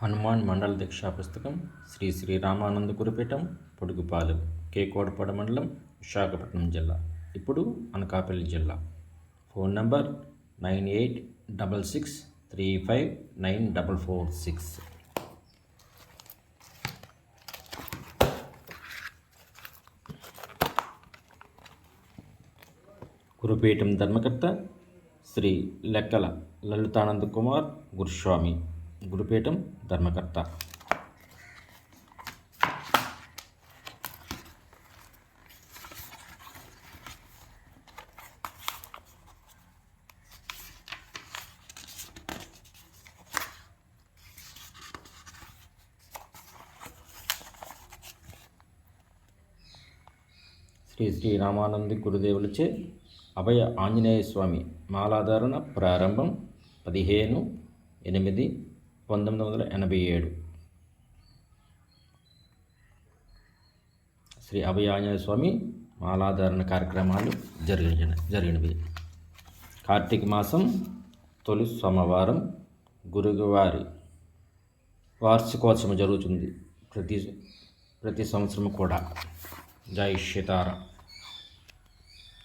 హనుమాన్ మండల దీక్షా పుస్తకం శ్రీ శ్రీ రామానంద గురుపీఠం పొడుగుపాలు కే కోడపాడు మండలం విశాఖపట్నం జిల్లా. ఇప్పుడు అనకాపల్లి జిల్లా. Phone number nine eight double six three five nine double four six. గురుపీఠం ధర్మకర్త శ్రీ లెక్కల లలితానంద కుమార్ గురుస్వామి. గురుపీఠం ధర్మకర్త. శ్రీ శ్రీ రామానంద గురుదేవులచే అభయ ఆంజనేయ స్వామి మాలాధారణ ప్రారంభం పదిహేను ఎనిమిది పంతొమ్మిది వందల ఎనభై ఏడు. శ్రీ అభయ స్వామి మాలాధారణ కార్యక్రమాలు జరిగిన జరిగినవి. కార్తీక మాసం తొలి సోమవారం గురువారి వార్షికోత్సవం జరుగుతుంది. ప్రతి ప్రతి సంవత్సరం కూడా. జై సీతారాం.